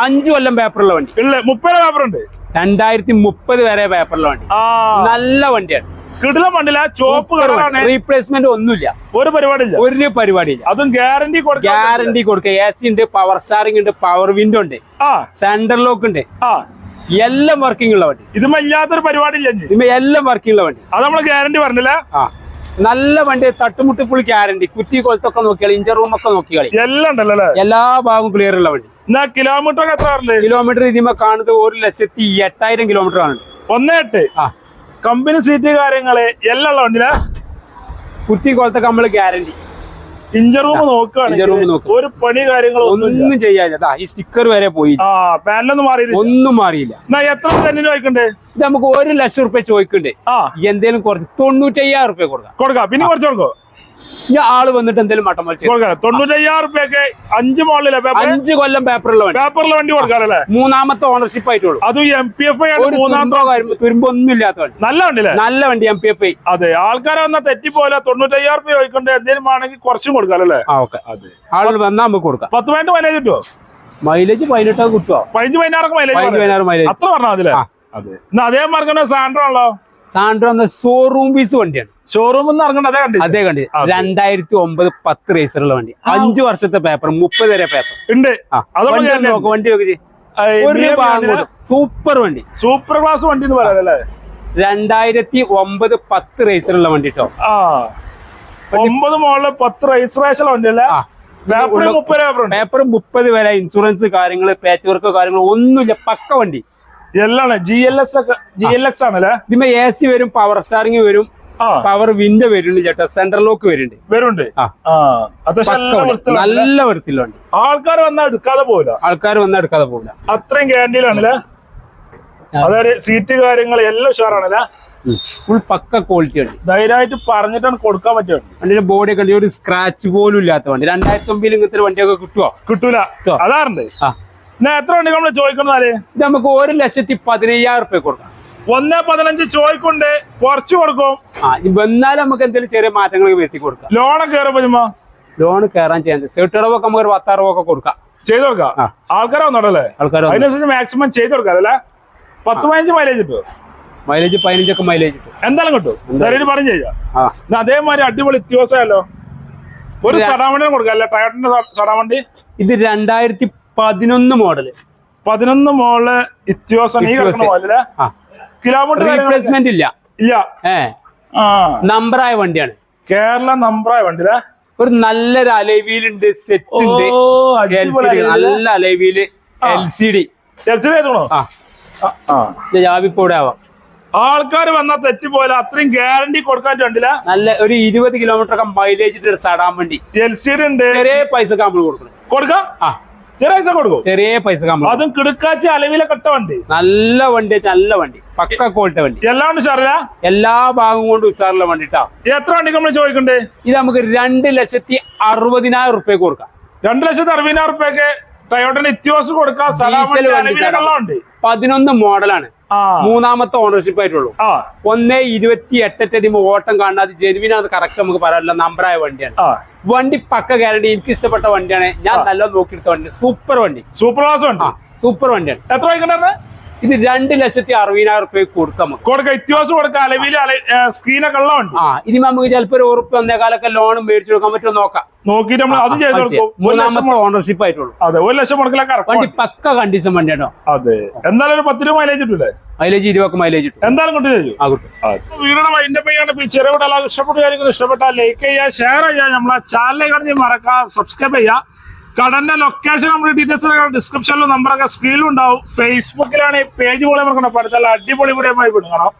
അഞ്ചു കൊല്ലം പേപ്പറുള്ള വണ്ടി. ഇല്ല? മുപ്പത് പേപ്പർ ഉണ്ട് രണ്ടായിരത്തി മുപ്പത് വരെ പേപ്പറിലെ വണ്ടി. ആ. നല്ല വണ്ടിയാണ്. കിടിലം വണ്ടില്ല ചോപ്പ് കളറാണ് റീപ്ലേസ്മെന്റ് ഒന്നുമില്ല. ഒരു പരിപാടിയില്ല. ഒരു പരിപാടിയില്ല. അതും ഗ്യാരണ്ടി കൊടുക്കാം ഗ്യാരണ്ടി കൊടുക്കുക. എ സി ഉണ്ട് പവർ സ്റ്റാറിംഗ് ഉണ്ട് പവർ വിൻഡോ ഉണ്ട്. ആ. സെന്റർ ലോക്ക് ഉണ്ട്. ആ. എല്ലാം വർക്കിംഗ് ഉള്ള വണ്ടി. ഇതുമ്പോ ഇല്ലാത്തൊരു പരിപാടി ഇല്ല. എല്ലാം വർക്കിംഗ് ഉള്ള വണ്ടി. അത് നമ്മൾ ഗ്യാരണ്ടി പറഞ്ഞില്ല? ആ. നല്ല വണ്ടി തട്ടുമുട്ട് ഫുൾ ഗ്യാരണ്ടി കുറ്റി കൊലത്തൊക്കെ നോക്കിയാൽ ഇഞ്ചർ റൂം ഒക്കെ നോക്കിയാളി. എല്ലാം ഉണ്ടല്ലോ എല്ലാ ഭാഗവും ക്ലിയർ ഉള്ള വണ്ടി. എന്നാ കിലോമീറ്റർ കിലോമീറ്റർ ഇതിമ കാണുന്നത് ഒരു ലക്ഷത്തി എട്ടായിരം കിലോമീറ്റർ ആണ്. ഒന്നേ എട്ട്? ആ. കമ്പനി സീറ്റ് കാര്യങ്ങൾ എല്ലാം ഉള്ള വണ്ടിയിലാ? കുറ്റി കൊലത്തൊക്കെ നമ്മൾ ഗ്യാരണ്ടി ഇഞ്ചർ റൂം Engine നോക്കുക. ഒരു പണി കാര്യങ്ങളൊന്നും ഒന്നും ചെയ്യാനില്ല. ഈ സ്റ്റിക്കർ വരെ പോയി. ആ പാനലൊന്നും മാറിയില്ല ഒന്നും മാറിയില്ല. എന്നാ എത്ര സെന്റിന് വായിക്കണ്ടേ ഇത് നമുക്ക് ഒരു ലക്ഷം റുപ്യ ചോദിക്കണ്ടേ? ആ. എന്തേലും കുറച്ച് തൊണ്ണൂറ്റയ്യായിരം റുപ്യ കൊടുക്കാം. കൊടുക്കാം. പിന്നെ കുറച്ച് കൊടുക്കോ? ഈ ആൾ വന്നിട്ട് എന്തേലും മട്ടം വലിച്ചു തൊണ്ണൂറ്റയ്യായിരം റുപ്യക്ക് അഞ്ച് മോളിലെ അഞ്ച് കൊല്ലം പേപ്പറുള്ള വണ്ടി. പേപ്പറിലെ വണ്ടി കൊടുക്കാറല്ലേ മൂന്നാമത്തെ ഓണർഷിപ്പ് ആയിട്ടുള്ളൂ. അതും എം പി എഫ് ഐ മൂന്നാമത്തെ തുരുമ്പോ ഇല്ലാത്ത വണ്ടി. നല്ല വണ്ടിയില്ലേ? നല്ല വണ്ടി എം പി എഫ് ഐ അതെ ആൾക്കാരെ വന്നാൽ തെറ്റിപ്പോലെ തൊണ്ണൂറ്റയ്യായിരം റുപ്യ ചോദിക്കണ്ടേ എന്തെങ്കിലും ആണെങ്കിൽ കുറച്ചും കൊടുക്കാറല്ലേ ഓക്കെ. അതെ. ആളുകൾ വന്നാൽ നമുക്ക് കൊടുക്കാം. പത്ത് പതിനെട്ട് മൈലേജ് കിട്ടുമോ മൈലേജ് പതിനെട്ടൊക്കെ കിട്ടുമോ പതിനഞ്ച് പതിനാറൊക്കെ മൈലേജ് പതിനാറ് മൈലേജ് അത്ര പറഞ്ഞാൽ അതെ. എന്നാ അതേ മാർക്കന്നെ സാൻഡ്രോ ആണല്ലോ. സാൻഡ്രോ എന്ന ഷോറൂം പീസ് വണ്ടിയാണ്. ഷോറൂം അതേ കണ്ടി അതേ കണ്ടി. രണ്ടായിരത്തി ഒമ്പത് പത്ത് റേസറുള്ള വണ്ടി. അഞ്ചു വർഷത്തെ പേപ്പർ മുപ്പത് വരെ പേപ്പർ ഉണ്ട്. വണ്ടി നോക്ക്, സൂപ്പർ വണ്ടി? സൂപ്പർ ക്ലാസ് വണ്ടി. എന്ന് പറയാനല്ലേ രണ്ടായിരത്തി ഒമ്പത് പത്ത് റേസറുള്ള വണ്ടി കേട്ടോ ആ. ഒമ്പത് മോളിൽ പത്ത് വണ്ടി അല്ലേ? പേപ്പർ മുപ്പത് പേപ്പർ വരെ ഇൻഷുറൻസ് കാര്യങ്ങൾ പാച്ച് വർക്ക് കാര്യങ്ങൾ ഒന്നുമില്ല പക്ക വണ്ടി. എല്ലാം ജി എൽ എസ് ഒക്കെ ജി എൽ എക്സ് ആണല്ലേ? ഇതിമേ എ സി വരും പവർ സ്റ്റാറിംഗ് വരും പവർ വിൻഡോ വരുന്നുണ്ട് ചേട്ടാ. സെൻട്രൽ ലോക്ക് വരുന്നുണ്ട്. വരുന്നുണ്ട്. നല്ല വൃത്തിയിലുണ്ട് ആൾക്കാർ വന്നാൽ എടുക്കാതെ പോവില്ല. ആൾക്കാർ വന്നാ എടുക്കാതെ പോകില്ല അത്രയും ഗ്യാരണ്ടിയിലാണല്ലേ അതായത് സീറ്റ് കാര്യങ്ങൾ എല്ലാം ഉഷാറാണല്ലേ ഫുൾ പക്ക ക്വാളിറ്റി ഉണ്ട് ധൈര്യമായിട്ട് പറഞ്ഞിട്ടാണ് കൊടുക്കാൻ പറ്റുന്നത്. വണ്ടി വണ്ടിയുടെ ബോഡി ഒക്കെ ഒരു സ്ക്രാച്ച് പോലും ഇല്ലാത്ത വണ്ടി. രണ്ടായിരത്തി ഒമ്പതിൽ ഇങ്ങനത്തെ വണ്ടിയൊക്കെ കിട്ടുമോ കിട്ടൂല. കിട്ടോ? അതാറുണ്ട്. ആ. എത്ര വണ്ടി നമ്മൾ ഇത് നമുക്ക് ഒരു ലക്ഷത്തി പതിനയ്യായിരം റുപ്യ കൊടുക്കാം. ഒന്നേ പതിനഞ്ച് ചോദിക്കൊണ്ട് കുറച്ച് കൊടുക്കും. ആ വന്നാൽ നമുക്ക് എന്തെങ്കിലും ചെറിയ മാറ്റങ്ങൾ വരുത്തി കൊടുക്കാം. ലോണൊക്കെ കയറുമ്പോ ലോൺ കയറാൻ ചെയ്യാൻ സെട്ടറവൊക്കെ നമുക്ക് ഒരു ഒക്കെ കൊടുക്കാം. ചെയ്ത് കൊടുക്കാം. ആൾക്കാരെ വന്നോടല്ലേ ആൾക്കാർ അതിനനുസരിച്ച് മാക്സിമം ചെയ്ത് കൊടുക്കാം അല്ലേ? പത്ത് പതിനഞ്ച് മൈലേജ് ഇപ്പൊ മൈലേജ് പതിനഞ്ചൊക്കെ മൈലേജ് കിട്ടും എന്തായാലും കിട്ടും. എന്തായാലും പറഞ്ഞു ചെയ്യാം. അതേമാതിരി അടിപൊളി വ്യത്യാസമല്ലോ ഒരു സടാവണ്ടി കൊടുക്കാം അല്ലേ? ടയറിന്റെ സടാവണ്ടി? ഇത് രണ്ടായിരത്തി പതിനൊന്ന് മോഡൽ പതിനൊന്ന് മോഡൽ ഇത്യോസം ഈ കിടക്കുന്ന. പോലെ കിലോമീറ്റർ റീപ്ലേസ്മെന്റ് ഇല്ല. ഇല്ല. ഏ. നമ്പറായ വണ്ടിയാണ്. കേരള നമ്പറായ വണ്ടിയാ ഒരു നല്ലൊരു അലൈവീലുണ്ട് സെറ്റ് ഉണ്ട്. നല്ല alloy wheel L C D L C D ജാവിപ്പോടെ ആവാം. ആൾക്കാർ വന്നാൽ തെറ്റിപ്പോലെ അത്രയും ഗ്യാരണ്ടി കൊടുക്കാൻ വേണ്ടില്ല നല്ല ഒരു ഇരുപത് കിലോമീറ്റർ ഒക്കെ മൈലേജ് സടാൻ വണ്ടി. എൽ സി ഡി ഉണ്ട്. ചെറിയ പൈസ നമ്മൾ കൊടുക്കണം. കൊടുക്കാം? ആ. ചെറിയ പൈസ കൊടുക്കും. ചെറിയ പൈസ അതും കിടക്കാച്ച അലവിലെ കട്ട വണ്ടി. നല്ല വണ്ടി നല്ല വണ്ടി. പക്ക ക്വാളിറ്റി വണ്ടി. എല്ലാം ഉഷാറില്ല? എല്ലാ ഭാഗം കൊണ്ട് ഉഷാറുള്ള വണ്ടി എത്ര വണ്ടി നമ്മൾ ചോദിക്കണ്ടേ? ഇത് നമുക്ക് രണ്ട് ലക്ഷത്തി അറുപതിനായിരം റുപ്യക്ക് കൊടുക്കാം. രണ്ടു ലക്ഷത്തി അറുപതിനായിരം റുപ്യക്ക് ടയോട്ടിന് ഇത്യോസ് കൊടുക്കാം. പതിനൊന്ന് മോഡലാണ് മൂന്നാമത്തെ ഓണർഷിപ്പ് ആയിട്ടുള്ളൂ. ഒന്ന് ഇരുപത്തി എട്ടറ്റതിമ ഓട്ടം കാണാതെ ജെനുവിനാണ് കറക്റ്റ് നമുക്ക് പറയാനുള്ള നമ്പറായ വണ്ടിയാണ്. വണ്ടി പക്ക ഗ്യാരണ്ടി എനിക്ക് ഇഷ്ടപ്പെട്ട വണ്ടിയാണ്. ഞാൻ നല്ല നോക്കിയെടുത്ത വണ്ടി. സൂപ്പർ വണ്ടി. സൂപ്പർ ക്ലാസ് വണ്ടി. സൂപ്പർ വണ്ടിയാണ്. എത്ര ഇത് രണ്ട് ലക്ഷത്തി അറുപതിനായിരം റുപ്യ കൊടുക്കാം കൊടുക്കാം. വ്യത്യാസം കൊടുക്കാം. അലവിൽ സ്ക്രീനൊക്കെ ഉള്ളതുണ്ട്. ആ ഇനി നമുക്ക് ചിലപ്പോൾ ഒരു ഉറുപ്പ് ഒന്നേകാലൊക്കെ ലോണും മേടിച്ചു കൊടുക്കാൻ പറ്റുമോ നോക്കാം. നോക്കിയിട്ട് നമ്മൾ അത് ചെയ്തു. മൂന്നാമത്തെ ഓണർഷിപ്പ് ആയിട്ടുള്ളൂ. അതെ ഒരു ലക്ഷം മുടക്കിലൊക്കെ വണ്ടി പക്ക കണ്ടീഷൻ വണ്ടിയാണോ അതെ. എന്തായാലും ഒരു പത്ത് രൂപ മൈലേജ് ഇട്ടില്ലേ മൈലേജ് ഇരുപത് മൈലേജ് ഇട്ടു എന്തായാലും കിട്ടും ചെയ്യും. ആ കിട്ടും. വീടിന്റെ വൈൻഡപ്പ് ചെയ്യാണ് ഇപ്പൊ ഈ ചെറിയ വീട് എല്ലാവർക്കും ഇഷ്ടപ്പെട്ട കാര്യങ്ങൾ ഇഷ്ടപ്പെട്ടാൽ ലൈക്ക് ചെയ്യുക ഷെയർ ചെയ്യുക. നമ്മളെ ചാനലിൽ കാണി മറക്കാം സബ്സ്ക്രൈബ് ചെയ്യുക. കടന്റെ ലൊക്കേഷൻ നമ്മുടെ ഡീറ്റെയിൽസ് ഡിസ്ക്രിപ്ഷനിലും നമ്പറൊക്കെ സ്ക്രീനിലും ഉണ്ടാവും. ഫേസ്ബുക്കിലാണ് ഈ പേജ് പോലെ നമുക്ക് പഠിച്ചാൽ അടിപൊളി വീഡിയോ വിടും കാണാം